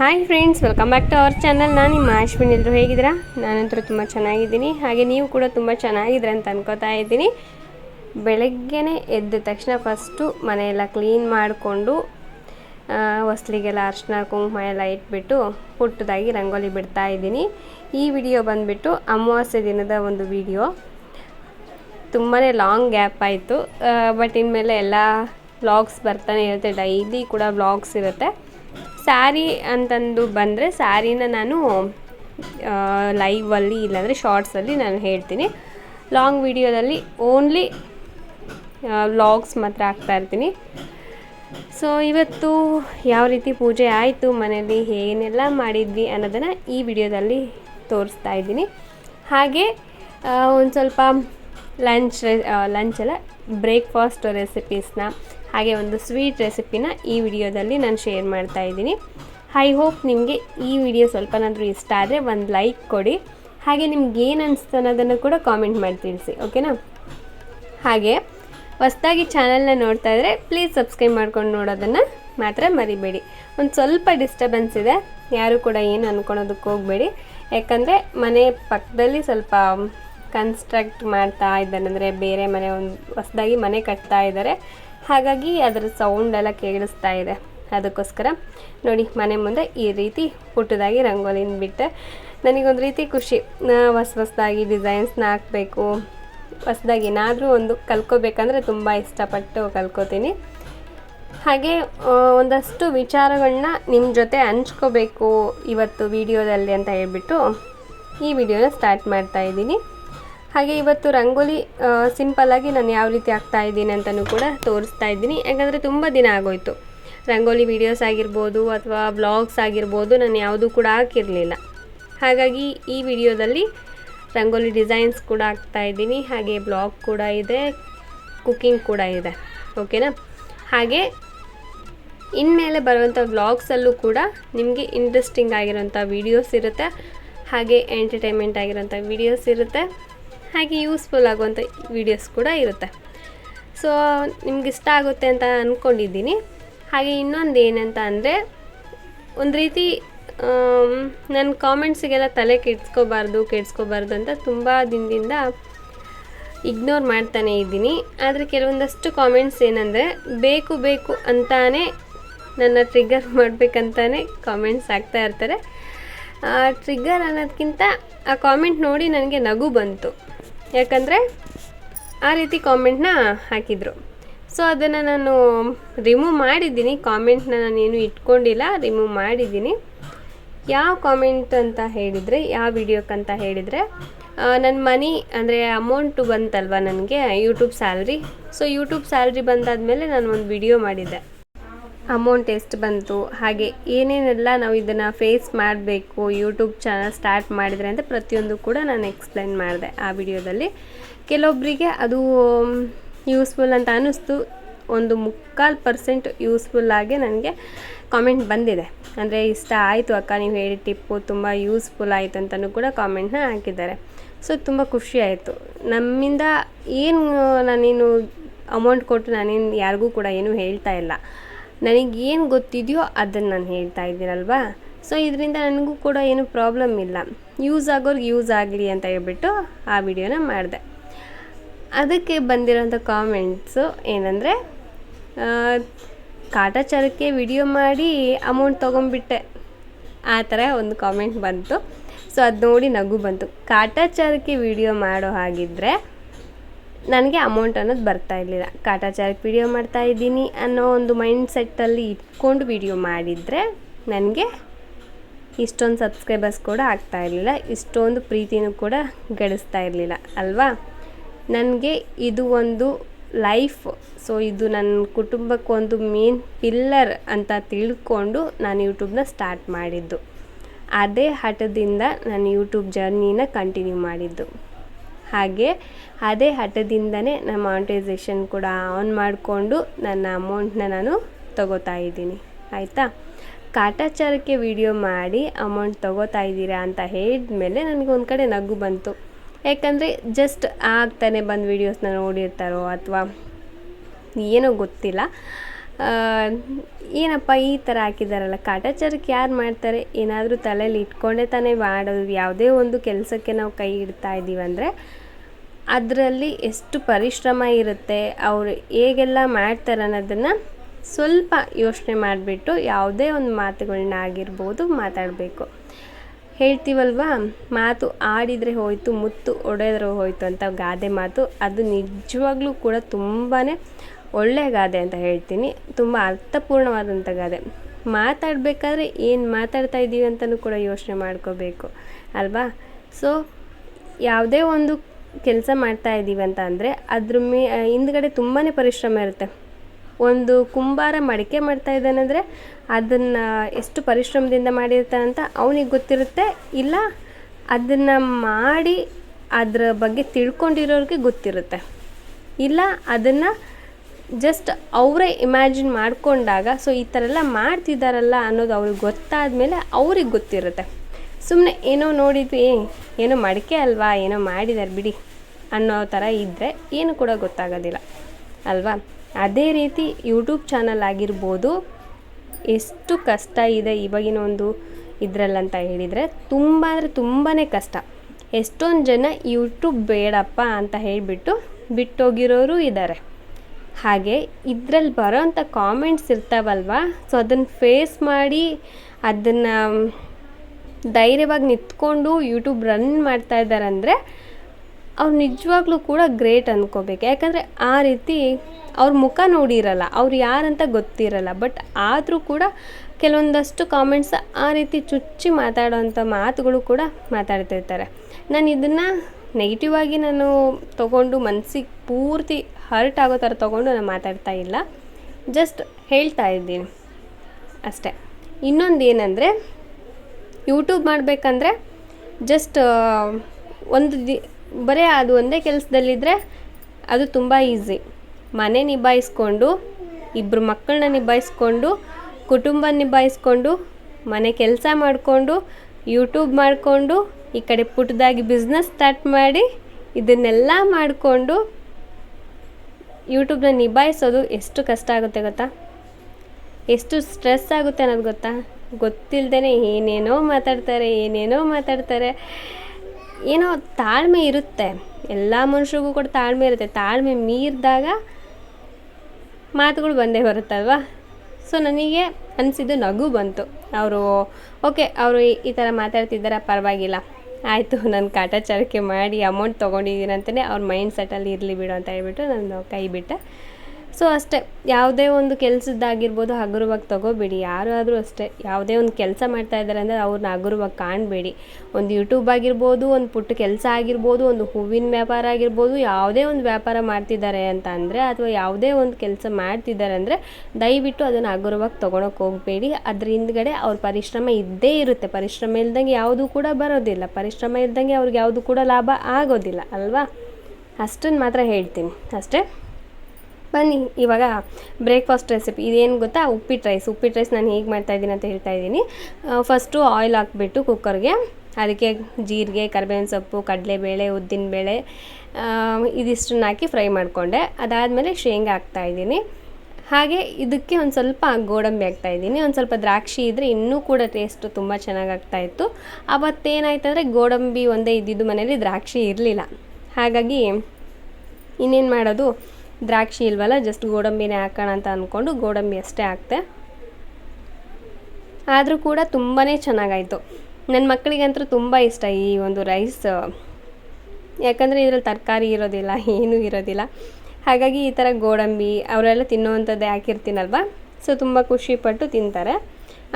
Hi friends welcome back to our channel ನಾನು ನಿಮ್ಮ ಅಶ್ವಿನ್ ಎಲ್ಲರೂ ಹೇಗಿದ್ದೀರಾ? ನಾನಂತರೂ ತುಂಬ ಚೆನ್ನಾಗಿದ್ದೀನಿ. ಹಾಗೆ ನೀವು ಕೂಡ ತುಂಬ ಚೆನ್ನಾಗಿದ್ದೀರ ಅಂತ ಅನ್ಕೋತಾ ಇದ್ದೀನಿ. ಬೆಳಗ್ಗೆನೇ ಎದ್ದ ತಕ್ಷಣ ಫಸ್ಟು ಮನೆಯೆಲ್ಲ ಕ್ಲೀನ್ ಮಾಡಿಕೊಂಡು ಹೊಸ್ಲಿಗೆಲ್ಲ ಅರ್ಶಿನ, ಕುಂಕುಮ ಎಲ್ಲ ಇಟ್ಬಿಟ್ಟು ಪುಟ್ಟದಾಗಿ ರಂಗೋಲಿ ಬಿಡ್ತಾ ಇದ್ದೀನಿ. ಈ ವಿಡಿಯೋ ಬಂದುಬಿಟ್ಟು ಅಮಾವಾಸ್ಯೆ ದಿನದ ಒಂದು ವಿಡಿಯೋ ತುಂಬಾ ಲಾಂಗ್ ಗ್ಯಾಪ್ ಆಯಿತು. ಬಟ್ ಇನ್ಮೇಲೆ ಎಲ್ಲ ವ್ಲಾಗ್ಸ್ ಬರ್ತಾನೆ ಇರುತ್ತೆ. ಡೈಲಿ ಕೂಡ ವ್ಲಾಗ್ಸ್ ಇರುತ್ತೆ. ಸ್ಯಾರಿ ಅಂತಂದು ಬಂದರೆ ಸ್ಯಾರಿನ ನಾನು ಲೈವಲ್ಲಿ ಇಲ್ಲಾಂದರೆ ಶಾರ್ಟ್ಸಲ್ಲಿ ನಾನು ಹೇಳ್ತೀನಿ. ಲಾಂಗ್ ವಿಡಿಯೋದಲ್ಲಿ ಓನ್ಲಿ ವ್ಲಾಗ್ಸ್ ಮಾತ್ರ ಹಾಕ್ತಾ ಇರ್ತೀನಿ. ಸೊ ಇವತ್ತು ಯಾವ ರೀತಿ ಪೂಜೆ ಆಯಿತು ಮನೆಯಲ್ಲಿ ಏನೆಲ್ಲ ಮಾಡಿದ್ವಿ ಅನ್ನೋದನ್ನು ಈ ವಿಡಿಯೋದಲ್ಲಿ ತೋರಿಸ್ತಾ ಇದ್ದೀನಿ. ಹಾಗೆ ಒಂದು ಸ್ವಲ್ಪ ಲಂಚ್ ಲಂಚ್ ಅಲ್ಲ ಬ್ರೇಕ್ಫಾಸ್ಟ್ ರೆಸಿಪೀಸ್ನ ಹಾಗೆ ಒಂದು ಸ್ವೀಟ್ ರೆಸಿಪಿನ ಈ ವಿಡಿಯೋದಲ್ಲಿ ನಾನು ಶೇರ್ ಮಾಡ್ತಾ ಇದ್ದೀನಿ. ಐ ಹೋಪ್ ನಿಮಗೆ ಈ ವಿಡಿಯೋ ಸ್ವಲ್ಪನಾದರೂ ಇಷ್ಟ ಆದರೆ ಒಂದು ಲೈಕ್ ಕೊಡಿ. ಹಾಗೆ ನಿಮ್ಗೆ ಏನು ಅನಿಸ್ತು ಅನ್ನೋದನ್ನು ಕೂಡ ಕಾಮೆಂಟ್ ಮಾಡಿ ತಿಳಿಸಿ ಓಕೆನಾ ಹಾಗೆ ಹೊಸ್ದಾಗಿ ಚಾನಲ್ನ ನೋಡ್ತಾ ಇದ್ದರೆ ಪ್ಲೀಸ್ ಸಬ್ಸ್ಕ್ರೈಬ್ ಮಾಡ್ಕೊಂಡು ನೋಡೋದನ್ನು ಮಾತ್ರ ಮರಿಬೇಡಿ. ಒಂದು ಸ್ವಲ್ಪ ಡಿಸ್ಟರ್ಬೆನ್ಸ್ ಇದೆ, ಯಾರು ಕೂಡ ಏನು ಅಂದ್ಕೊಳೋದಕ್ಕೆ ಹೋಗಬೇಡಿ. ಯಾಕಂದರೆ ಮನೆ ಪಕ್ಕದಲ್ಲಿ ಸ್ವಲ್ಪ ಕನ್ಸ್ಟ್ರಕ್ಟ್ ಮಾಡ್ತಾ ಇದ್ದಾನೆ ಅಂದರೆ ಬೇರೆ ಮನೆ ಒಂದು, ಹೊಸ್ದಾಗಿ ಮನೆ ಕಟ್ತಾ ಇದ್ದಾರೆ ಹಾಗಾಗಿ ಅದರ ಸೌಂಡ್ ಎಲ್ಲ ಕೇಳಿಸ್ತಾ ಇದೆ. ಅದಕ್ಕೋಸ್ಕರ ನೋಡಿ, ಮನೆ ಮುಂದೆ ಈ ರೀತಿ ಪುಟ್ಟದಾಗಿ ರಂಗೋಲಿನ ಬಿಟ್ಟೆ ನನಗೊಂದು ರೀತಿ ಖುಷಿ. ಹೊಸ ಹೊಸದಾಗಿ ಡಿಸೈನ್ಸ್ನ ಹಾಕಬೇಕು. ಹೊಸದಾಗಿ ಏನಾದರೂ ಒಂದು ಕಲ್ಕೋಬೇಕಂದ್ರೆ ತುಂಬ ಇಷ್ಟಪಟ್ಟು ಕಲ್ಕೋತೀನಿ ಹಾಗೆ ಒಂದಷ್ಟು ವಿಚಾರಗಳನ್ನ ನಿಮ್ಮ ಜೊತೆ ಹಂಚ್ಕೋಬೇಕು ಇವತ್ತು ವಿಡಿಯೋದಲ್ಲಿ ಅಂತ ಹೇಳ್ಬಿಟ್ಟು ಈ ವಿಡಿಯೋನ ಸ್ಟಾರ್ಟ್ ಮಾಡ್ತಾ ಇದ್ದೀನಿ. ಹಾಗೆ ಇವತ್ತು ರಂಗೋಲಿ ಸಿಂಪಲ್ಲಾಗಿ ನಾನು ಯಾವ ರೀತಿ ಆಗ್ತಾ ಇದ್ದೀನಿ ಅಂತಲೂ ಕೂಡ ತೋರಿಸ್ತಾ ಇದ್ದೀನಿ. ಯಾಕಂದರೆ ತುಂಬ ದಿನ ಆಗೋಯಿತು. ರಂಗೋಲಿ ವೀಡಿಯೋಸ್ ಆಗಿರ್ಬೋದು ಅಥವಾ ಬ್ಲಾಗ್ಸ್ ಆಗಿರ್ಬೋದು ನಾನು ಯಾವುದೂ ಕೂಡ ಹಾಕಿರಲಿಲ್ಲ. ಹಾಗಾಗಿ ಈ ವಿಡಿಯೋದಲ್ಲಿ ರಂಗೋಲಿ ಡಿಸೈನ್ಸ್ ಕೂಡ ಹಾಕ್ತಾ ಇದ್ದೀನಿ. ಹಾಗೆ ಬ್ಲಾಗ್ ಕೂಡ ಇದೆ ಕುಕ್ಕಿಂಗ್ ಕೂಡ ಇದೆ. ಓಕೆನಾ ಹಾಗೆ ಇನ್ಮೇಲೆ ಬರುವಂಥ ವ್ಲಾಗ್ಸಲ್ಲೂ ಕೂಡ ನಿಮಗೆ ಇಂಟ್ರೆಸ್ಟಿಂಗ್ ಆಗಿರೋಂಥ ವೀಡಿಯೋಸ್ ಇರುತ್ತೆ. ಹಾಗೆ ಎಂಟರ್ಟೈನ್ಮೆಂಟ್ ಆಗಿರೋಂಥ ವೀಡಿಯೋಸ್ ಇರುತ್ತೆ. ಹಾಗೆ ಯೂಸ್ಫುಲ್ ಆಗುವಂಥ ವೀಡಿಯೋಸ್ ಕೂಡ ಇರುತ್ತೆ. ಸೊ ನಿಮ್ಗೆ ಇಷ್ಟ ಆಗುತ್ತೆ ಅಂತ ಅಂದ್ಕೊಂಡಿದ್ದೀನಿ ಹಾಗೆ ಇನ್ನೊಂದು ಏನಂತ ಅಂದರೆ, ಒಂದು ರೀತಿ ನನ್ನ ಕಾಮೆಂಟ್ಸಿಗೆಲ್ಲ ತಲೆ ಕೆಡ್ಸ್ಕೋಬಾರ್ದು ಕೆಡ್ಸ್ಕೋಬಾರ್ದು ಅಂತ ತುಂಬ ದಿನದಿಂದ ಇಗ್ನೋರ್ ಮಾಡ್ತಾನೇ ಇದ್ದೀನಿ. ಆದರೆ ಕೆಲವೊಂದಷ್ಟು ಕಾಮೆಂಟ್ಸ್ ಏನಂದರೆ, ಬೇಕು ಬೇಕು ಅಂತಾನೆ ನನ್ನ ಟ್ರಿಗ್ಗರ್ ಮಾಡಬೇಕಂತಾನೆ ಕಾಮೆಂಟ್ಸ್ ಆಗ್ತಾ ಇರ್ತಾರೆ. ಟ್ರಿಗರ್ ಅನ್ನೋದಕ್ಕಿಂತ ಆ ಕಾಮೆಂಟ್ ನೋಡಿ ನನಗೆ ನಗು ಬಂತು. ಯಾಕಂದರೆ ಆ ರೀತಿ ಕಾಮೆಂಟ್ನ ಹಾಕಿದರು. ಸೊ ಅದನ್ನು ನಾನು ರಿಮೂವ್ ಮಾಡಿದ್ದೀನಿ. ಕಾಮೆಂಟ್ನ ನಾನೇನು ಇಟ್ಕೊಂಡಿಲ್ಲ ರಿಮೂವ್ ಮಾಡಿದ್ದೀನಿ. ಯಾವ ಕಾಮೆಂಟ್ ಅಂತ ಹೇಳಿದರೆ, ಯಾವ ವಿಡಿಯೋಕ್ಕಂತ ಹೇಳಿದರೆ ನನ್ನ ಮನಿ ಅಂದರೆ ಅಮೌಂಟು ಬಂತಲ್ವ ನನಗೆ? YouTube salary so YouTube salary ಬಂದಾದಮೇಲೆ ನಾನು ಒಂದು ವಿಡಿಯೋ ಮಾಡಿದ್ದೆ. ಅಮೌಂಟ್ ಎಷ್ಟು ಬಂತು. ಹಾಗೆ ಏನೇನೆಲ್ಲ ನಾವು ಇದನ್ನು ಫೇಸ್ ಮಾಡಬೇಕು ಯೂಟ್ಯೂಬ್ ಚಾನಲ್ ಸ್ಟಾರ್ಟ್ ಮಾಡಿದರೆ ಅಂತ ಪ್ರತಿಯೊಂದು ಕೂಡ ನಾನು ಎಕ್ಸ್ಪ್ಲೈನ್ ಮಾಡಿದೆ ಆ ವಿಡಿಯೋದಲ್ಲಿ. ಕೆಲವೊಬ್ಬರಿಗೆ ಅದು ಯೂಸ್ಫುಲ್ ಅಂತ ಅನ್ನಿಸ್ತು. ಒಂದು ಮುಕ್ಕಾಲು ಪರ್ಸೆಂಟ್ ಯೂಸ್ಫುಲ್ ಆಗಿ ನನಗೆ ಕಾಮೆಂಟ್ ಬಂದಿದೆ. ಅಂದರೆ ಇಷ್ಟ ಆಯಿತು ಅಕ್ಕ ನೀವು ಹೇಳಿ ಟಿಪ್ಪು ತುಂಬ ಯೂಸ್ಫುಲ್ ಆಯಿತು ಅಂತಲೂ ಕೂಡ ಕಾಮೆಂಟ್ನ ಹಾಕಿದ್ದಾರೆ. ಸೊ ತುಂಬ ಖುಷಿ ಆಯಿತು. ನಮ್ಮಿಂದ ಏನು ನಾನೇನು ಅಮೌಂಟ್ ಕೊಟ್ಟು ನಾನೇನು ಯಾರಿಗೂ ಕೂಡ ಏನೂ ಹೇಳ್ತಾ ಇಲ್ಲ. ನನಗೇನು ಗೊತ್ತಿದೆಯೋ ಅದನ್ನು ನಾನು ಹೇಳ್ತಾ ಇದ್ದೀನಲ್ವಾ ಸೊ ಇದರಿಂದ ನನಗೂ ಕೂಡ ಏನು ಪ್ರಾಬ್ಲಮ್ ಇಲ್ಲ. ಯೂಸ್ ಆಗೋರ್ಗೆ ಯೂಸ್ ಆಗಲಿ ಅಂತ ಹೇಳ್ಬಿಟ್ಟು ಆ ವಿಡಿಯೋನ ಮಾಡಿದೆ. ಅದಕ್ಕೆ ಬಂದಿರೋಂಥ ಕಾಮೆಂಟ್ಸು ಏನಂದರೆ ಕಾಟಾಚಾರಕ್ಕೆ ವಿಡಿಯೋ ಮಾಡಿ ಅಮೌಂಟ್ ತೊಗೊಂಬಿಟ್ಟೆ ಆ ಥರ ಒಂದು ಕಾಮೆಂಟ್ ಬಂತು. ಸೊ ಅದು ನೋಡಿ ನಗು ಬಂತು. ಕಾಟಾಚಾರಕ್ಕೆ ವಿಡಿಯೋ ಮಾಡೋ ಹಾಗಿದ್ದರೆ ನನಗೆ ಅಮೌಂಟ್ ಅನ್ನೋದು ಬರ್ತಾ ಇರಲಿಲ್ಲ. ಕಾಟಾಚಾರಕ್ಕೆ ವಿಡಿಯೋ ಮಾಡ್ತಾ ಇದ್ದೀನಿ ಅನ್ನೋ ಒಂದು ಮೈಂಡ್ ಸೆಟ್ಟಲ್ಲಿ ಇಟ್ಕೊಂಡು ವಿಡಿಯೋ ಮಾಡಿದರೆ ನನಗೆ ಇಷ್ಟೊಂದು ಸಬ್ಸ್ಕ್ರೈಬರ್ಸ್ ಕೂಡ ಆಗ್ತಾ ಇರಲಿಲ್ಲ. ಇಷ್ಟೊಂದು ಪ್ರೀತಿನೂ ಕೂಡ ಗಳಿಸ್ತಾ ಇರಲಿಲ್ಲ, ಅಲ್ವಾ? ನನಗೆ ಇದು ಒಂದು ಲೈಫ್ ಸೊ ಇದು ನನ್ನ ಕುಟುಂಬಕ್ಕೊಂದು ಮೇನ್ ಪಿಲ್ಲರ್ ಅಂತ ತಿಳ್ಕೊಂಡು ನಾನು ಯೂಟ್ಯೂಬ್ನ ಸ್ಟಾರ್ಟ್ ಮಾಡಿದ್ದು. ಅದೇ ಹಠದಿಂದ ನಾನು ಯೂಟ್ಯೂಬ್ ಜರ್ನಿನ ಕಂಟಿನ್ಯೂ ಮಾಡಿದ್ದು. ಹಾಗೆ ಅದೇ ಹಠದಿಂದನೇ ನಾನು ಮಾನಿಟೈಸೇಷನ್ ಕೂಡ ಆನ್ ಮಾಡಿಕೊಂಡು ನನ್ನ ಅಮೌಂಟ್ನ ನಾನು ತಗೋತಾ ಇದ್ದೀನಿ. ಆಯಿತಾ? ಕಾಟಾಚಾರಕ್ಕೆ ವಿಡಿಯೋ ಮಾಡಿ ಅಮೌಂಟ್ ತಗೋತಾ ಇದ್ದೀರಾ ಅಂತ ಹೇಳಿದ್ಮೇಲೆ ನನಗೆ ಒಂದು ಕಡೆ ನಗು ಬಂತು. ಯಾಕಂದರೆ ಜಸ್ಟ್ ಆಗ್ತಾನೆ ಬಂದು ವೀಡಿಯೋಸ್ನ ನೋಡಿರ್ತಾರೋ ಅಥವಾ ಏನೋ ಗೊತ್ತಿಲ್ಲ. ಏನಪ್ಪ ಈ ಥರ ಹಾಕಿದ್ದಾರಲ್ಲ ಕಾಟಾಚಾರಕ್ಕೆ ಯಾರು ಮಾಡ್ತಾರೆ? ಏನಾದರೂ ತಲೆಯಲ್ಲಿ ಇಟ್ಕೊಂಡೇ ತಾನೇ ಮಾಡೋದು. ಯಾವುದೇ ಒಂದು ಕೆಲಸಕ್ಕೆ ನಾವು ಕೈ ಇಡ್ತಾ ಇದ್ದೀವಿ ಅಂದರೆ ಅದರಲ್ಲಿ ಎಷ್ಟು ಪರಿಶ್ರಮ ಇರುತ್ತೆ, ಅವರು ಹೇಗೆಲ್ಲ ಮಾಡ್ತಾರೆ ಅನ್ನೋದನ್ನು ಸ್ವಲ್ಪ ಯೋಚನೆ ಮಾಡಿಬಿಟ್ಟು ಯಾವುದೇ ಒಂದು ಮಾತುಗಳನ್ನ ಆಗಿರ್ಬೋದು ಮಾತಾಡಬೇಕು. ಹೇಳ್ತೀವಲ್ವಾ? ಮಾತು ಆಡಿದರೆ ಹೋಯಿತು, ಮುತ್ತು ಒಡೆದ್ರೆ ಹೋಯಿತು ಅಂತ ಗಾದೆ ಮಾತು. ಅದು ನಿಜವಾಗ್ಲೂ ಕೂಡ ತುಂಬಾ ಒಳ್ಳೆಯ ಗಾದೆ ಅಂತ ಹೇಳ್ತೀನಿ. ತುಂಬ ಅರ್ಥಪೂರ್ಣವಾದಂಥ ಗಾದೆ. ಮಾತಾಡಬೇಕಾದ್ರೆ ಏನು ಮಾತಾಡ್ತಾ ಇದ್ದೀವಿ ಅಂತಲೂ ಕೂಡ ಯೋಚನೆ ಮಾಡ್ಕೋಬೇಕು, ಅಲ್ವಾ? ಸೊ ಯಾವುದೇ ಒಂದು ಕೆಲಸ ಮಾಡ್ತಾ ಇದ್ದೀವಿ ಅಂತ ಅಂದರೆ ಅದ್ರ ಮೇ ಹಿಂದ್ಗಡೆ ತುಂಬಾ ಪರಿಶ್ರಮ ಇರುತ್ತೆ. ಒಂದು ಕುಂಬಾರ ಮಡಿಕೆ ಮಾಡ್ತಾ ಇದ್ದಾನೆ ಅಂದರೆ ಅದನ್ನು ಎಷ್ಟು ಪರಿಶ್ರಮದಿಂದ ಮಾಡಿರ್ತಾನಂತ ಅವನಿಗೆ ಗೊತ್ತಿರುತ್ತೆ. ಇಲ್ಲ, ಅದನ್ನು ಮಾಡಿ ಅದರ ಬಗ್ಗೆ ತಿಳ್ಕೊಂಡಿರೋರಿಗೆ ಗೊತ್ತಿರುತ್ತೆ. ಇಲ್ಲ, ಅದನ್ನು ಜಸ್ಟ್ ಅವರೇ ಇಮ್ಯಾಜಿನ್ ಮಾಡಿಕೊಂಡಾಗ ಸೊ ಈ ಥರ ಎಲ್ಲ ಮಾಡ್ತಿದ್ದಾರಲ್ಲ ಅನ್ನೋದು ಅವ್ರಿಗೆ ಗೊತ್ತಾದ ಮೇಲೆ ಅವ್ರಿಗೆ ಗೊತ್ತಿರುತ್ತೆ. ಸುಮ್ಮನೆ ಏನೋ ನೋಡಿದ್ವಿ ಏನೋ ಮಡಿಕೆ ಅಲ್ವಾ, ಏನೋ ಮಾಡಿದ್ದಾರೆ ಬಿಡಿ ಅನ್ನೋ ಥರ ಇದ್ದರೆ ಏನು ಕೂಡ ಗೊತ್ತಾಗೋದಿಲ್ಲ, ಅಲ್ವಾ? ಅದೇ ರೀತಿ ಯೂಟ್ಯೂಬ್ ಚಾನಲ್ ಆಗಿರ್ಬೋದು, ಎಷ್ಟು ಕಷ್ಟ ಇದೆ ಇವಾಗಿನ ಒಂದು ಇದರಲ್ಲಂತ ಹೇಳಿದರೆ, ತುಂಬ ಅಂದರೆ ತುಂಬಾ ಕಷ್ಟ. ಎಷ್ಟೊಂದು ಜನ ಯೂಟ್ಯೂಬ್ ಬೇಡಪ್ಪ ಅಂತ ಹೇಳಿಬಿಟ್ಟು ಬಿಟ್ಟೋಗಿರೋರು ಇದ್ದಾರೆ. ಹಾಗೆ ಇದ್ರಲ್ಲಿ ಬರೋಂಥ ಕಾಮೆಂಟ್ಸ್ ಇರ್ತಾವಲ್ವ? ಸೊ ಅದನ್ನು ಫೇಸ್ ಮಾಡಿ, ಅದನ್ನು ಧೈರ್ಯವಾಗಿ ನಿಂತ್ಕೊಂಡು ಯೂಟ್ಯೂಬ್ ರನ್ ಮಾಡ್ತಾ ಇದ್ದಾರೆ ಅಂದರೆ ಅವ್ರು ನಿಜವಾಗ್ಲೂ ಕೂಡ ಗ್ರೇಟ್ ಅಂದ್ಕೋಬೇಕು ಯಾಕಂದರೆ ಆ ರೀತಿ ಅವ್ರ ಮುಖ ನೋಡಿರಲ್ಲ, ಅವ್ರು ಯಾರಂತ ಗೊತ್ತಿರಲ್ಲ. ಬಟ್ ಆದರೂ ಕೂಡ ಕೆಲವೊಂದಷ್ಟು ಕಾಮೆಂಟ್ಸ್ ಆ ರೀತಿ ಚುಚ್ಚಿ ಮಾತಾಡೋವಂಥ ಮಾತುಗಳು ಕೂಡ ಮಾತಾಡ್ತಿರ್ತಾರೆ ನಾನು ಇದನ್ನು ನೆಗೆಟಿವ್ ಆಗಿ ನಾನು ತೊಗೊಂಡು ಮನಸ್ಸಿಗೆ ಪೂರ್ತಿ ಹರ್ಟ್ ಆಗೋ ಥರ ತೊಗೊಂಡು ನಾನು ಮಾತಾಡ್ತಾ ಇಲ್ಲ. ಜಸ್ಟ್ ಹೇಳ್ತಾ ಇದ್ದೀನಿ ಅಷ್ಟೇ. ಇನ್ನೊಂದು ಏನಂದರೆ ಯೂಟ್ಯೂಬ್ ಮಾಡಬೇಕಂದ್ರೆ ಜಸ್ಟ್ ಒಂದು ದಿ, ಬರೀ ಅದು ಒಂದೇ ಕೆಲಸದಲ್ಲಿದ್ದರೆ ಅದು ತುಂಬ ಈಸಿ ಮನೆ ನಿಭಾಯಿಸ್ಕೊಂಡು ಇಬ್ಬರು ಮಕ್ಕಳನ್ನ ನಿಭಾಯಿಸ್ಕೊಂಡು, ಕುಟುಂಬ ನಿಭಾಯಿಸ್ಕೊಂಡು, ಮನೆ ಕೆಲಸ ಮಾಡಿಕೊಂಡು ಯೂಟ್ಯೂಬ್ ಮಾಡಿಕೊಂಡು ಈ ಕಡೆ ಪುಟ್ಟದಾಗಿ ಬಿಸ್ನೆಸ್ ಸ್ಟಾರ್ಟ್ ಮಾಡಿ ಇದನ್ನೆಲ್ಲ ಮಾಡಿಕೊಂಡು ಯೂಟ್ಯೂಬ್ನ ನಿಭಾಯಿಸೋದು ಎಷ್ಟು ಕಷ್ಟ ಆಗುತ್ತೆ ಗೊತ್ತಾ? ಎಷ್ಟು ಸ್ಟ್ರೆಸ್ ಆಗುತ್ತೆ ಅನ್ನೋದು ಗೊತ್ತಾ? ಗೊತ್ತಿಲ್ಲದೇ ಏನೇನೋ ಮಾತಾಡ್ತಾರೆ ಏನೇನೋ ಮಾತಾಡ್ತಾರೆ. ಏನೋ ತಾಳ್ಮೆ ಇರುತ್ತೆ. ಎಲ್ಲ ಮನುಷ್ಯರಿಗೂ ಕೂಡ ತಾಳ್ಮೆ ಇರುತ್ತೆ. ತಾಳ್ಮೆ ಮೀರಿದಾಗ ಮಾತುಗಳು ಬಂದೇ ಬರುತ್ತಲ್ವ? ಸೊ ನನಗೆ ಅನಿಸಿದ್ದು ನಗು ಬಂತು. ಅವರು ಓಕೆ ಅವರು ಈ ಥರ ಮಾತಾಡ್ತಿದ್ದಾರೆ? ಪರವಾಗಿಲ್ಲ. ಆಯಿತು, ನಾನು ಕಾಟಾಚಾರಕ್ಕೆ ಮಾಡಿ ಅಮೌಂಟ್ ತೊಗೊಂಡಿದ್ದೀನಿ ಅಂತಲೇ ಅವ್ರ ಮೈಂಡ್ ಸೆಟ್ಟಲ್ಲಿ ಇರಲಿ ಬಿಡು ಅಂತ ಹೇಳ್ಬಿಟ್ಟು ನಾನು ಕೈ ಬಿಟ್ಟೆ. ಸೊ ಅಷ್ಟೇ, ಯಾವುದೇ ಒಂದು ಕೆಲಸದ್ದಾಗಿರ್ಬೋದು ಹಗುರವಾಗಿ ತೊಗೋಬೇಡಿ. ಯಾರಾದರೂ ಅಷ್ಟೇ, ಯಾವುದೇ ಒಂದು ಕೆಲಸ ಮಾಡ್ತಾ ಇದ್ದಾರೆ ಅಂದರೆ ಅವ್ರನ್ನ ಹಗುರವಾಗಿ ಕಾಣಬೇಡಿ. ಒಂದು ಯೂಟ್ಯೂಬ್ ಆಗಿರ್ಬೋದು, ಒಂದು ಪುಟ್ಟ ಕೆಲಸ ಆಗಿರ್ಬೋದು, ಒಂದು ಹೂವಿನ ವ್ಯಾಪಾರ ಆಗಿರ್ಬೋದು, ಯಾವುದೇ ಒಂದು ವ್ಯಾಪಾರ ಮಾಡ್ತಿದ್ದಾರೆ ಅಂತ ಅಂದರೆ ಅಥವಾ ಯಾವುದೇ ಒಂದು ಕೆಲಸ ಮಾಡ್ತಿದ್ದಾರೆ ಅಂದರೆ ದಯವಿಟ್ಟು ಅದನ್ನು ಹಗುರವಾಗಿ ತೊಗೊಳಕ್ಕೆ ಹೋಗಬೇಡಿ. ಅದ್ರ ಹಿಂದ್ಗಡೆ ಅವ್ರ ಪರಿಶ್ರಮ ಇದ್ದೇ ಇರುತ್ತೆ. ಪರಿಶ್ರಮ ಇಲ್ದಂಗೆ ಯಾವುದೂ ಕೂಡ ಬರೋದಿಲ್ಲ. ಪರಿಶ್ರಮ ಇದ್ದಂಗೆ ಅವ್ರಿಗೆ ಯಾವುದು ಕೂಡ ಲಾಭ ಆಗೋದಿಲ್ಲ, ಅಲ್ವಾ? ಅಷ್ಟನ್ನು ಮಾತ್ರ ಹೇಳ್ತೀನಿ. ಅಷ್ಟೇ? ಬನ್ನಿ, ಇವಾಗ ಬ್ರೇಕ್ಫಾಸ್ಟ್ ರೆಸಿಪಿ ಇದೇನು ಗೊತ್ತಾ? ಉಪ್ಪಿಟ್ಟು ರೈಸ್ ಉಪ್ಪಿಟ್ಟು ರೈಸ್ ನಾನು ಹೇಗೆ ಮಾಡ್ತಾಯಿದ್ದೀನಿ ಅಂತ ಹೇಳ್ತಾ ಇದ್ದೀನಿ. ಫಸ್ಟು ಆಯಿಲ್ ಹಾಕ್ಬಿಟ್ಟು ಕುಕ್ಕರ್ಗೆ ಅದಕ್ಕೆ ಜೀರಿಗೆ, ಕರಿಬೇವಿನ ಸೊಪ್ಪು, ಕಡಲೆಬೇಳೆ, ಉದ್ದಿನಬೇಳೆ ಇದಿಷ್ಟನ್ನು ಹಾಕಿ ಫ್ರೈ ಮಾಡಿಕೊಂಡೆ. ಅದಾದಮೇಲೆ ಶೇಂಗಾ ಹಾಕ್ತಾಯಿದ್ದೀನಿ ಹಾಗೆ ಇದಕ್ಕೆ ಒಂದು ಸ್ವಲ್ಪ ಗೋಡಂಬಿ ಹಾಕ್ತಾಯಿದ್ದೀನಿ ಒಂದು ಸ್ವಲ್ಪ ದ್ರಾಕ್ಷಿ ಇದ್ದರೆ ಇನ್ನೂ ಕೂಡ ಟೇಸ್ಟು ತುಂಬ ಚೆನ್ನಾಗಿ ಆಗ್ತಾಯಿತ್ತು ಅವತ್ತೇನಾಯ್ತಂದರೆ ಗೋಡಂಬಿ ಒಂದೇ ಇದ್ದಿದ್ದು ಮನೇಲಿ ದ್ರಾಕ್ಷಿ ಇರಲಿಲ್ಲ. ಹಾಗಾಗಿ ಇನ್ನೇನು ಮಾಡೋದು? ದ್ರಾಕ್ಷಿ ಇಲ್ವಲ್ಲ ಜಸ್ಟ್ ಗೋಡಂಬಿನೇ ಹಾಕೋಣ ಅಂತ ಅಂದ್ಕೊಂಡು ಗೋಡಂಬಿ ಅಷ್ಟೇ ಹಾಕ್ತೆ ಆದರೂ ಕೂಡ ತುಂಬಾ ಚೆನ್ನಾಗಾಯಿತು. ನನ್ನ ಮಕ್ಕಳಿಗಂತೂ ತುಂಬ ಇಷ್ಟ ಈ ಒಂದು ರೈಸ್. ಯಾಕಂದರೆ ಇದರಲ್ಲಿ ತರಕಾರಿ ಇರೋದಿಲ್ಲ, ಏನೂ ಇರೋದಿಲ್ಲ. ಹಾಗಾಗಿ ಈ ಥರ ಗೋಡಂಬಿ, ಅವರೆಲ್ಲ ತಿನ್ನುವಂಥದ್ದೇ ಹಾಕಿರ್ತೀನಲ್ವ? ಸೊ ತುಂಬ ಖುಷಿಪಟ್ಟು ತಿಂತಾರೆ.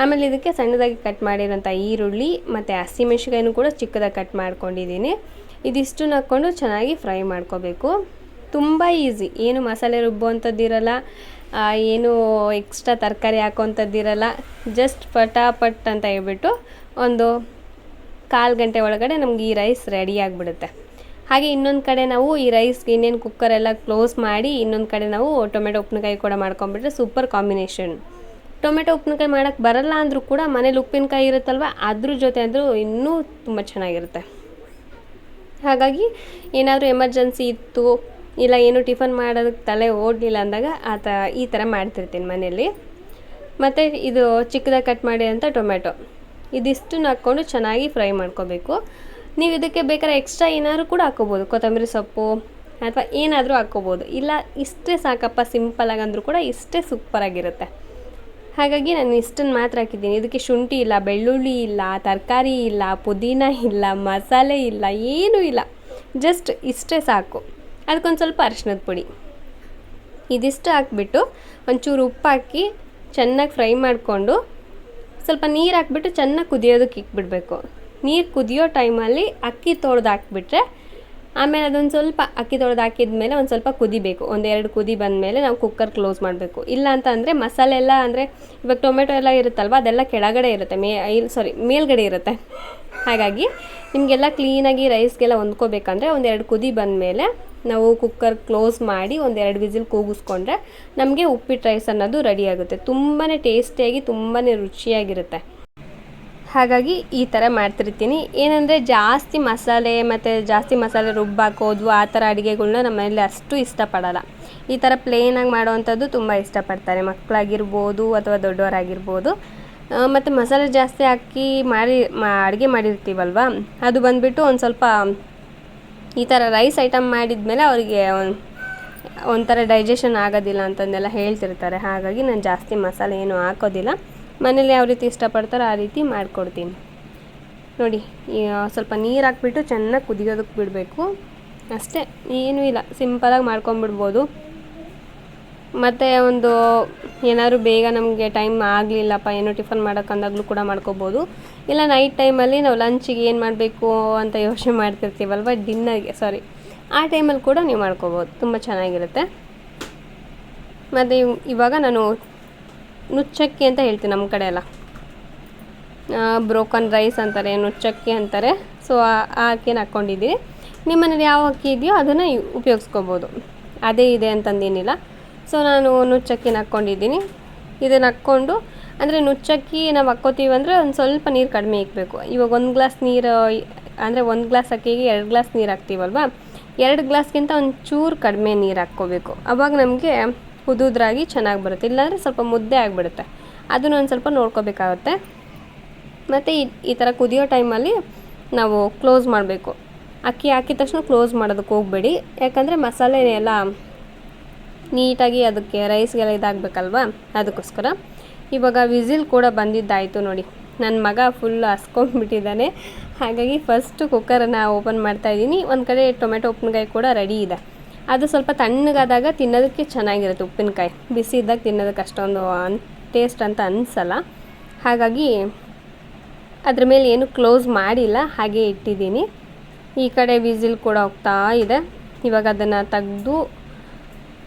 ಆಮೇಲೆ ಇದಕ್ಕೆ ಸಣ್ಣದಾಗಿ ಕಟ್ ಮಾಡಿರೋಂಥ ಈರುಳ್ಳಿ ಮತ್ತು ಹಸಿಮೆಣ್ಸಿಕಾಯಿನೂ ಕೂಡ ಚಿಕ್ಕದಾಗಿ ಕಟ್ ಮಾಡ್ಕೊಂಡಿದ್ದೀನಿ. ಇದಿಷ್ಟನ್ನು ಹಾಕ್ಕೊಂಡು ಚೆನ್ನಾಗಿ ಫ್ರೈ ಮಾಡ್ಕೋಬೇಕು. ತುಂಬ ಈಸಿ. ಏನು ಮಸಾಲೆ ರುಬ್ಬುವಂಥದ್ದಿರಲ್ಲ ಏನು ಎಕ್ಸ್ಟ್ರಾ ತರಕಾರಿ ಹಾಕೋವಂಥದ್ದಿರಲ್ಲ ಜಸ್ಟ್ ಪಟಾಪಟ್ ಅಂತ ಹೇಳ್ಬಿಟ್ಟು ಒಂದು ಕಾಲು ಗಂಟೆ ಒಳಗಡೆ ನಮ್ಗೆ ಈ ರೈಸ್ ರೆಡಿ ಆಗಿಬಿಡುತ್ತೆ. ಹಾಗೆ ಇನ್ನೊಂದು ಕಡೆ ನಾವು ಈ ರೈಸ್ಗೆ ಇನ್ನೇನು ಕುಕ್ಕರೆಲ್ಲ ಕ್ಲೋಸ್ ಮಾಡಿ ಇನ್ನೊಂದು ಕಡೆ ನಾವು ಟೊಮೆಟೊ ಉಪ್ಪಿನಕಾಯಿ ಕೂಡ ಮಾಡ್ಕೊಂಬಿಟ್ರೆ ಸೂಪರ್ ಕಾಂಬಿನೇಷನ್ ಟೊಮೆಟೊ ಉಪ್ಪಿನಕಾಯಿ ಮಾಡೋಕ್ಕೆ ಬರಲ್ಲ ಅಂದರೂ ಕೂಡ ಮನೇಲಿ ಉಪ್ಪಿನಕಾಯಿ ಇರುತ್ತಲ್ವ, ಅದ್ರ ಜೊತೆ ಅಂದರೂ ಇನ್ನೂ ತುಂಬ ಚೆನ್ನಾಗಿರುತ್ತೆ. ಹಾಗಾಗಿ ಏನಾದರೂ ಎಮರ್ಜೆನ್ಸಿ ಇತ್ತು ಇಲ್ಲ, ಏನು ಟಿಫನ್ ಮಾಡೋದಕ್ಕೆ ತಲೆ ಓಡಲಿಲ್ಲ ಅಂದಾಗ ಆ ತ, ಈ ಥರ ಮಾಡ್ತಿರ್ತೀನಿ ಮನೇಲಿ ಮತ್ತು ಇದು ಚಿಕ್ಕದಾಗಿ ಕಟ್ ಮಾಡಿ ಅಂತ ಟೊಮೆಟೊ ಇದಿಷ್ಟನ್ನ ಹಾಕ್ಕೊಂಡು ಚೆನ್ನಾಗಿ ಫ್ರೈ ಮಾಡ್ಕೋಬೇಕು. ನೀವು ಇದಕ್ಕೆ ಬೇಕಾದ್ರೆ ಎಕ್ಸ್ಟ್ರಾ ಏನಾದರೂ ಕೂಡ ಹಾಕ್ಕೋಬೋದು. ಕೊತ್ತಂಬರಿ ಸೊಪ್ಪು ಅಥವಾ ಏನಾದರೂ ಹಾಕ್ಕೋಬೋದು. ಇಲ್ಲ, ಇಷ್ಟೇ ಸಾಕಪ್ಪ ಸಿಂಪಲಾಗಿ ಅಂದರೂ ಕೂಡ ಇಷ್ಟೇ ಸೂಪರಾಗಿರುತ್ತೆ ಹಾಗಾಗಿ ನಾನು ಇಷ್ಟನ್ನು ಮಾತ್ರ ಹಾಕಿದ್ದೀನಿ. ಇದಕ್ಕೆ ಶುಂಠಿ ಇಲ್ಲ, ಬೆಳ್ಳುಳ್ಳಿ ಇಲ್ಲ, ತರಕಾರಿ ಇಲ್ಲ, ಪುದೀನ ಇಲ್ಲ, ಮಸಾಲೆ ಇಲ್ಲ, ಏನೂ ಇಲ್ಲ. ಜಸ್ಟ್ ಇಷ್ಟೇ ಸಾಕು. ಅದಕ್ಕೊಂದು ಸ್ವಲ್ಪ ಅರಿಶಿನದ ಪುಡಿ. ಇದಿಷ್ಟು ಹಾಕ್ಬಿಟ್ಟು ಒಂಚೂರು ಉಪ್ಪು ಹಾಕಿ ಚೆನ್ನಾಗಿ ಫ್ರೈ ಮಾಡಿಕೊಂಡು ಸ್ವಲ್ಪ ನೀರು ಹಾಕ್ಬಿಟ್ಟು ಚೆನ್ನಾಗಿ ಕುದಿಯೋದಕ್ಕೆ ಇಕ್ಬಿಡಬೇಕು. ನೀರು ಕುದಿಯೋ ಟೈಮಲ್ಲಿ ಅಕ್ಕಿ ತೊಳೆದು ಹಾಕ್ಬಿಟ್ರೆ ಆಮೇಲೆ ಅದೊಂದು ಸ್ವಲ್ಪ ಅಕ್ಕಿ ತೊಳೆದು ಹಾಕಿದ್ಮೇಲೆ ಒಂದು ಸ್ವಲ್ಪ ಕುದಿಬೇಕು. ಒಂದೆರಡು ಕುದಿ ಬಂದಮೇಲೆ ನಾವು ಕುಕ್ಕರ್ ಕ್ಲೋಸ್ ಮಾಡಬೇಕು. ಇಲ್ಲ ಅಂತ ಅಂದರೆ ಮಸಾಲೆ ಎಲ್ಲ ಅಂದರೆ ಇವಾಗ ಟೊಮೆಟೊ ಎಲ್ಲ ಇರುತ್ತಲ್ವ ಅದೆಲ್ಲ ಕೆಳಗಡೆ ಇರುತ್ತೆ ಮೇ ಸಾರಿ ಮೇಲ್ಗಡೆ ಇರುತ್ತೆ. ಹಾಗಾಗಿ ನಿಮಗೆಲ್ಲ ಕ್ಲೀನಾಗಿ ರೈಸ್ಗೆಲ್ಲ ಹೊಂದ್ಕೋಬೇಕಂದ್ರೆ ಒಂದೆರಡು ಕುದಿ ಬಂದಮೇಲೆ ನಾವು ಕುಕ್ಕರ್ ಕ್ಲೋಸ್ ಮಾಡಿ ಒಂದೆರಡು ವಿಸಿಲ್ ಕೂಗಿಸ್ಕೊಂಡ್ರೆ ನಮಗೆ ಉಪ್ಪಿಟ್ಟು ರೈಸ್ ಅನ್ನೋದು ರೆಡಿ ಆಗುತ್ತೆ. ತುಂಬಾ ಟೇಸ್ಟಿಯಾಗಿ ತುಂಬಾ ರುಚಿಯಾಗಿರುತ್ತೆ. ಹಾಗಾಗಿ ಈ ಥರ ಮಾಡ್ತಿರ್ತೀನಿ. ಏನಂದರೆ ಜಾಸ್ತಿ ಮಸಾಲೆ ಮತ್ತು ಜಾಸ್ತಿ ಮಸಾಲೆ ರುಬ್ಬಾಕೋದು ಆ ಥರ ಅಡುಗೆಗಳ್ನ ನಮ್ಮ ಮನೇಲಿ ಅಷ್ಟು ಇಷ್ಟಪಡಲ್ಲ. ಈ ಥರ ಪ್ಲೇನಾಗಿ ಮಾಡೋವಂಥದ್ದು ತುಂಬ ಇಷ್ಟಪಡ್ತಾರೆ. ಮಕ್ಕಳಾಗಿರ್ಬೋದು ಅಥವಾ ದೊಡ್ಡವರಾಗಿರ್ಬೋದು. ಮತ್ತು ಮಸಾಲೆ ಜಾಸ್ತಿ ಹಾಕಿ ಮಾಡಿ, ಮಾ, ಅಡುಗೆ ಮಾಡಿರ್ತೀವಲ್ವ? ಅದು ಬಂದುಬಿಟ್ಟು ಒಂದು ಸ್ವಲ್ಪ ಈ ಥರ ರೈಸ್ ಐಟಮ್ ಮಾಡಿದ್ಮೇಲೆ ಅವರಿಗೆ ಒಂಥರ ಡೈಜೆಷನ್ ಆಗೋದಿಲ್ಲ ಅಂತಂದೆಲ್ಲ ಹೇಳ್ತಿರ್ತಾರೆ. ಹಾಗಾಗಿ ನಾನು ಜಾಸ್ತಿ ಮಸಾಲೆ ಏನು ಹಾಕೋದಿಲ್ಲ. ಮನೇಲಿ ಯಾವ ರೀತಿ ಇಷ್ಟಪಡ್ತಾರೋ ಆ ರೀತಿ ಮಾಡಿಕೊಡ್ತೀನಿ. ನೋಡಿ ಸ್ವಲ್ಪ ನೀರು ಹಾಕ್ಬಿಟ್ಟು ಚೆನ್ನಾಗಿ ಕುದಿಯೋದಕ್ಕೆ ಬಿಡಬೇಕು. ಅಷ್ಟೇ, ಏನೂ ಇಲ್ಲ. ಸಿಂಪಲಾಗಿ ಮಾಡ್ಕೊಂಬಿಡ್ಬೋದು ಮತ್ತು ಒಂದು ಏನಾದರೂ ಬೇಗ ನಮಗೆ ಟೈಮ್ ಆಗಲಿಲ್ಲಪ್ಪ, ಏನು ಟಿಫನ್ ಮಾಡೋಕ್ಕಂದಾಗಲೂ ಕೂಡ ಮಾಡ್ಕೋಬೋದು. ಇಲ್ಲ ನೈಟ್ ಟೈಮಲ್ಲಿ ನಾವು ಲಂಚಿಗೆ ಏನು ಮಾಡಬೇಕು ಅಂತ ಯೋಚನೆ ಮಾಡ್ತಿರ್ತೀವಲ್ವ? ಡಿನ್ನರ್ಗೆ ಸಾರಿ ಆ ಟೈಮಲ್ಲಿ ಕೂಡ ನೀವು ಮಾಡ್ಕೋಬೋದು. ತುಂಬ ಚೆನ್ನಾಗಿರುತ್ತೆ. ಮತ್ತು ಇವಾಗ ನಾನು ನುಚ್ಚಕ್ಕಿ ಅಂತ ಹೇಳ್ತೀನಿ ನಮ್ಮ ಕಡೆ ಎಲ್ಲ. ಬ್ರೋಕನ್ ರೈಸ್ ಅಂತಾರೆ, ನುಚ್ಚಕ್ಕಿ ಅಂತಾರೆ. ಸೊ ಆ ಅಕ್ಕಿನ ಹಾಕ್ಕೊಂಡಿದ್ದೀನಿ ನಿಮ್ಮನೇಲಿ ಯಾವ ಅಕ್ಕಿ ಇದೆಯೋ ಅದನ್ನು ಉಪಯೋಗಿಸ್ಕೋಬೋದು. ಅದೇ ಇದೆ ಅಂತಂದೇನಿಲ್ಲ. ಸೊ ನಾನು ನುಚ್ಚಕ್ಕಿನ ಹಾಕ್ಕೊಂಡಿದ್ದೀನಿ ಇದನ್ನು ಹಾಕ್ಕೊಂಡು ಅಂದರೆ ನುಚ್ಚಕ್ಕಿ ನಾವು ಹಾಕ್ಕೋತೀವಿ ಅಂದರೆ ಒಂದು ಸ್ವಲ್ಪ ನೀರು ಕಡಿಮೆ ಇಕ್ಕಬೇಕು ಇವಾಗ ಒಂದು ಗ್ಲಾಸ್ ನೀರು, ಅಂದರೆ ಒಂದು ಗ್ಲಾಸ್ ಅಕ್ಕಿಗೆ ಎರಡು ಗ್ಲಾಸ್ ನೀರು ಹಾಕ್ತೀವಲ್ವ? ಎರಡು ಗ್ಲಾಸ್ಗಿಂತ ಒಂದು ಚೂರು ಕಡಿಮೆ ನೀರು ಹಾಕ್ಕೋಬೇಕು. ಅವಾಗ ನಮಗೆ ಉದುದ್ರಾಗಿ ಚೆನ್ನಾಗಿ ಬರುತ್ತೆ. ಇಲ್ಲಾಂದರೆ ಸ್ವಲ್ಪ ಮುದ್ದೆ ಆಗಿಬಿಡುತ್ತೆ. ಅದನ್ನು ಒಂದು ಸ್ವಲ್ಪ ನೋಡ್ಕೋಬೇಕಾಗುತ್ತೆ. ಮತ್ತು ಈ ಈ ಥರ ಕುದಿಯೋ ಟೈಮಲ್ಲಿ ನಾವು ಕ್ಲೋಸ್ ಮಾಡಬೇಕು. ಅಕ್ಕಿ ಹಾಕಿದ ತಕ್ಷಣ ಕ್ಲೋಸ್ ಮಾಡೋದಕ್ಕೆ ಹೋಗಬೇಡಿ. ಯಾಕಂದರೆ ಮಸಾಲೆ ಎಲ್ಲ ನೀಟಾಗಿ ಅದಕ್ಕೆ ರೈಸ್ಗೆಲ್ಲ ಇದಾಗಬೇಕಲ್ವ? ಅದಕ್ಕೋಸ್ಕರ. ಇವಾಗ ವಿಸಿಲ್ ಕೂಡ ಬಂದಿದ್ದಾಯಿತು ನೋಡಿ. ನನ್ನ ಮಗ ಫುಲ್ ಹಸ್ಕೊಂಡ್ಬಿಟ್ಟಿದ್ದಾನೆ. ಹಾಗಾಗಿ ಫಸ್ಟು ಕುಕ್ಕರನ್ನು ಓಪನ್ ಮಾಡ್ತಾಯಿದ್ದೀನಿ ಒಂದು ಕಡೆ ಟೊಮೆಟೊ ಉಪ್ಪಿನಕಾಯಿ ಕೂಡ ರೆಡಿ ಇದೆ. ಅದು ಸ್ವಲ್ಪ ತಣ್ಣಗಾದಾಗ ತಿನ್ನೋದಕ್ಕೆ ಚೆನ್ನಾಗಿರುತ್ತೆ ಉಪ್ಪಿನಕಾಯಿ. ಬಿಸಿ ಇದ್ದಾಗ ತಿನ್ನೋದಕ್ಕೆ ಅಷ್ಟೊಂದು ಟೇಸ್ಟ್ ಅಂತ ಅನಿಸಲ್ಲ. ಹಾಗಾಗಿ ಅದ್ರ ಮೇಲೆ ಏನು ಕ್ಲೋಸ್ ಮಾಡಿಲ್ಲ. ಹಾಗೆ ಇಟ್ಟಿದ್ದೀನಿ. ಈ ಕಡೆ ವಿಸಿಲ್ ಕೂಡ ಹೋಗ್ತಾ ಇದೆ. ಇವಾಗ ಅದನ್ನು ತೆಗೆದು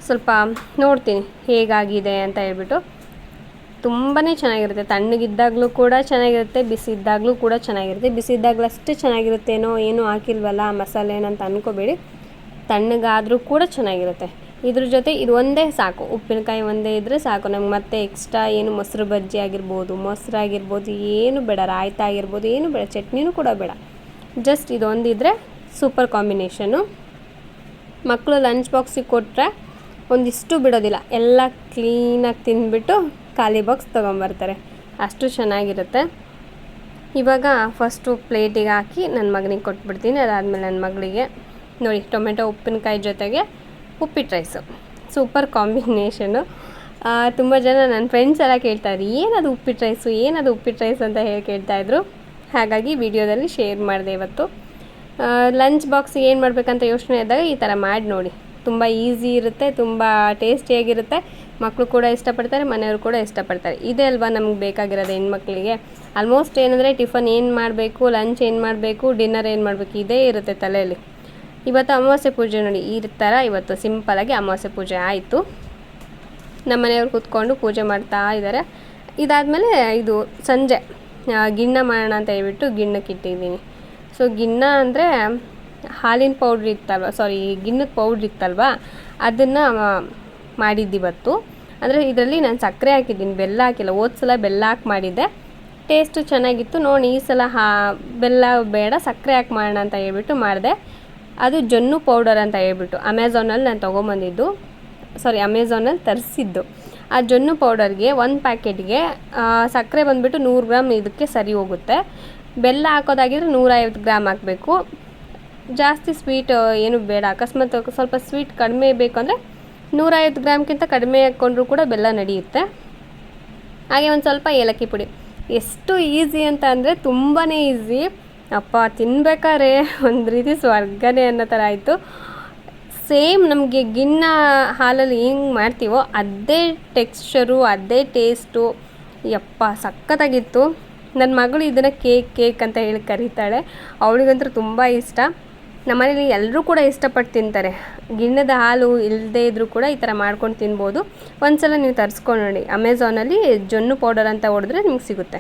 ಸ್ವಲ್ಪ ನೋಡ್ತೀನಿ ಹೇಗಾಗಿದೆ ಅಂತ ಹೇಳ್ಬಿಟ್ಟು. ತುಂಬಾ ಚೆನ್ನಾಗಿರುತ್ತೆ. ತಣ್ಣಗಿದ್ದಾಗಲೂ ಕೂಡ ಚೆನ್ನಾಗಿರುತ್ತೆ ಬಿಸಿ ಇದ್ದಾಗಲೂ ಕೂಡ ಚೆನ್ನಾಗಿರುತ್ತೆ. ಬಿಸಿ ಇದ್ದಾಗಲೂ ಅಷ್ಟೇ ಚೆನ್ನಾಗಿರುತ್ತೇನೋ ಏನೂ ಹಾಕಿಲ್ವಲ್ಲ ಮಸಾಲೆ ಏನಂತ ಅಂದ್ಕೋಬೇಡಿ ತಣ್ಣಗಾದರೂ ಕೂಡ ಚೆನ್ನಾಗಿರುತ್ತೆ. ಇದ್ರ ಜೊತೆ ಇದು ಒಂದೇ ಸಾಕು. ಉಪ್ಪಿನಕಾಯಿ ಒಂದೇ ಇದ್ದರೆ ಸಾಕು. ನಮ್ಗೆ ಮತ್ತೆ ಎಕ್ಸ್ಟ್ರಾ ಏನು ಮೊಸರು ಬಜ್ಜಿ ಆಗಿರ್ಬೋದು, ಮೊಸರು ಆಗಿರ್ಬೋದು, ಏನು ಬೇಡ, ರಾಯ್ತ ಆಗಿರ್ಬೋದು, ಏನು ಬೇಡ, ಚಟ್ನಿನೂ ಕೂಡ ಬೇಡ. ಜಸ್ಟ್ ಇದೊಂದಿದ್ರೆ ಸೂಪರ್ ಕಾಂಬಿನೇಷನು ಮಕ್ಕಳು ಲಂಚ್ ಬಾಕ್ಸಿಗೆ ಕೊಟ್ಟರೆ ಒಂದಿಷ್ಟು ಬಿಡೋದಿಲ್ಲ. ಎಲ್ಲ ಕ್ಲೀನಾಗಿ ತಿಂದ್ಬಿಟ್ಟು ಖಾಲಿ ಬಾಕ್ಸ್ ತೊಗೊಂಬರ್ತಾರೆ. ಅಷ್ಟು ಚೆನ್ನಾಗಿರುತ್ತೆ. ಇವಾಗ ಫಸ್ಟು ಪ್ಲೇಟಿಗೆ ಹಾಕಿ ನನ್ನ ಮಗನಿಗೆ ಕೊಟ್ಬಿಡ್ತೀನಿ. ಅದಾದಮೇಲೆ ನನ್ನ ಮಗಳಿಗೆ. ನೋಡಿ, ಟೊಮೆಟೊ, ಉಪ್ಪಿನಕಾಯಿ ಜೊತೆಗೆ ಉಪ್ಪಿಟ್ಟು ರೈಸು ಸೂಪರ್ ಕಾಂಬಿನೇಷನು ತುಂಬ ಜನ ನನ್ನ ಫ್ರೆಂಡ್ಸ್ ಎಲ್ಲ ಕೇಳ್ತಾಯಿದ್ರು ಏನದು ಉಪ್ಪಿಟ್ಟು ರೈಸು ಏನದು ಉಪ್ಪಿಟ್ಟು ರೈಸ್ ಅಂತ ಹೇಳಿ ಕೇಳ್ತಾಯಿದ್ರು ಹಾಗಾಗಿ ವಿಡಿಯೋದಲ್ಲಿ ಶೇರ್ ಮಾಡಿದೆ ಇವತ್ತು. ಲಂಚ್ ಬಾಕ್ಸ್ ಏನು ಮಾಡಬೇಕಂತ ಯೋಚನೆ ಇದ್ದಾಗ ಈ ಥರ ಮಾಡಿ ನೋಡಿ. ತುಂಬ ಈಸಿ ಇರುತ್ತೆ, ತುಂಬ ಟೇಸ್ಟಿಯಾಗಿರುತ್ತೆ. ಮಕ್ಕಳು ಕೂಡ ಇಷ್ಟಪಡ್ತಾರೆ, ಮನೆಯವರು ಕೂಡ ಇಷ್ಟಪಡ್ತಾರೆ. ಇದೇ ಅಲ್ವಾ ನಮ್ಗೆ ಬೇಕಾಗಿರೋದು ಹೆಣ್ಮಕ್ಳಿಗೆ? ಆಲ್ಮೋಸ್ಟ್ ಏನಂದರೆ ಟಿಫನ್ ಏನು ಮಾಡಬೇಕು ಲಂಚ್ ಏನು ಮಾಡಬೇಕು ಡಿನ್ನರ್ ಏನು ಮಾಡಬೇಕು, ಇದೇ ಇರುತ್ತೆ ತಲೆಯಲ್ಲಿ. ಇವತ್ತು ಅಮಾವಾಸ್ಯೆ ಪೂಜೆ ನೋಡಿ, ಈ ಥರ ಇವತ್ತು ಸಿಂಪಲಾಗಿ ಅಮಾವಾಸ್ಯೆ ಪೂಜೆ ಆಯಿತು. ನಮ್ಮ ಮನೆಯವ್ರು ಕೂತ್ಕೊಂಡು ಪೂಜೆ ಮಾಡ್ತಾ ಇದ್ದಾರೆ. ಇದಾದಮೇಲೆ ಇದು ಸಂಜೆ ಗಿಣ್ಣ ಮಾಡೋಣ ಅಂತ ಹೇಳ್ಬಿಟ್ಟು ಗಿಣ್ಣಕ್ಕೆ ಇಟ್ಟಿದ್ದೀನಿ ಸೊ ಗಿಣ್ಣ ಅಂದರೆ ಹಾಲಿನ ಪೌಡ್ರ್ ಇತ್ತಲ್ವ ಸಾರಿ ಗಿಣ್ಣದ ಪೌಡ್ರ್ ಇತ್ತಲ್ವ, ಅದನ್ನು ಮಾಡಿದ್ದಿವತ್ತು ಅಂದರೆ ಇದರಲ್ಲಿ ನಾನು ಸಕ್ಕರೆ ಹಾಕಿದ್ದೀನಿ, ಬೆಲ್ಲ ಹಾಕಿಲ್ಲ ಹೋದ ಸಲ ಬೆಲ್ಲ ಹಾಕಿ ಮಾಡಿದ್ದೆ. ಟೇಸ್ಟು ಚೆನ್ನಾಗಿತ್ತು, ನೋಡಿ ಈ ಸಲ ಹಾ, ಬೆಲ್ಲ ಬೇಡ, ಸಕ್ಕರೆ ಹಾಕಿ ಮಾಡೋಣ ಅಂತ ಹೇಳ್ಬಿಟ್ಟು ಮಾಡಿದೆ. ಅದು ಜೊನ್ನು ಪೌಡರ್ ಅಂತ ಹೇಳ್ಬಿಟ್ಟು ಅಮೆಝಾನಲ್ಲಿ ನಾನು ತೊಗೊಂಬಂದಿದ್ದು ಸಾರಿ ಅಮೆಝಾನಲ್ಲಿ ತರಿಸಿದ್ದು. ಆ ಜೊನ್ನು ಪೌಡರ್ಗೆ ಒಂದು ಪ್ಯಾಕೆಟ್ಗೆ ಸಕ್ಕರೆ ಬಂದುಬಿಟ್ಟು ನೂರು ಗ್ರಾಮ್ ಇದಕ್ಕೆ ಸರಿ ಹೋಗುತ್ತೆ. ಬೆಲ್ಲ ಹಾಕೋದಾಗಿದ್ರೆ ನೂರೈವತ್ತು ಗ್ರಾಮ್ ಹಾಕಬೇಕು. ಜಾಸ್ತಿ ಸ್ವೀಟ್ ಏನು ಬೇಡ. ಅಕಸ್ಮಾತ್ ಸ್ವಲ್ಪ ಸ್ವೀಟ್ ಕಡಿಮೆ ಬೇಕು ಅಂದರೆ ನೂರೈವತ್ತು ಗ್ರಾಮ್ಗಿಂತ ಕಡಿಮೆ ಹಾಕ್ಕೊಂಡ್ರೂ ಕೂಡ ಬೆಲ್ಲ ನಡೆಯುತ್ತೆ. ಹಾಗೆ ಒಂದು ಸ್ವಲ್ಪ ಏಲಕ್ಕಿ ಪುಡಿ. ಎಷ್ಟು ಈಸಿ ಅಂತ ಅಂದರೆ ತುಂಬಾ ಈಸಿ ಅಪ್ಪ, ತಿನ್ಬೇಕಾದ್ರೆ ಒಂದು ರೀತಿ ಸ್ವರ್ಗನೇ ಅನ್ನೋ ಥರ ಆಯಿತು. ಸೇಮ್ ನಮಗೆ ಗಿನ್ನ ಹಾಲಲ್ಲಿ ಹೆಂಗೆ ಮಾಡ್ತೀವೋ ಅದೇ ಟೆಕ್ಸ್ಚರು ಅದೇ ಟೇಸ್ಟು ಯಪ್ಪ, ಸಖತ್ತಾಗಿತ್ತು. ನನ್ನ ಮಗಳು ಇದನ್ನು ಕೇಕ್ ಕೇಕ್ ಅಂತ ಹೇಳಿ ಕರೀತಾಳೆ. ಅವಳಿಗಂತೂ ತುಂಬ ಇಷ್ಟ. ನಮ್ಮನೇಲಿ ಎಲ್ಲರೂ ಕೂಡ ಇಷ್ಟಪಟ್ಟು ತಿಂತಾರೆ. ಗಿಣ್ಣದ ಹಾಲು ಇಲ್ಲದೇ ಇದ್ದರೂ ಕೂಡ ಈ ಥರ ಮಾಡ್ಕೊಂಡು ತಿನ್ಬೋದು. ಒಂದು ಸಲ ನೀವು ತರಿಸ್ಕೊಂಡು ನೋಡಿ ಅಮೆಝಾನಲ್ಲಿ ಜೊನ್ನು ಪೌಡರ್ ಅಂತ ಹೊಡೆದ್ರೆ ನಿಮ್ಗೆ ಸಿಗುತ್ತೆ.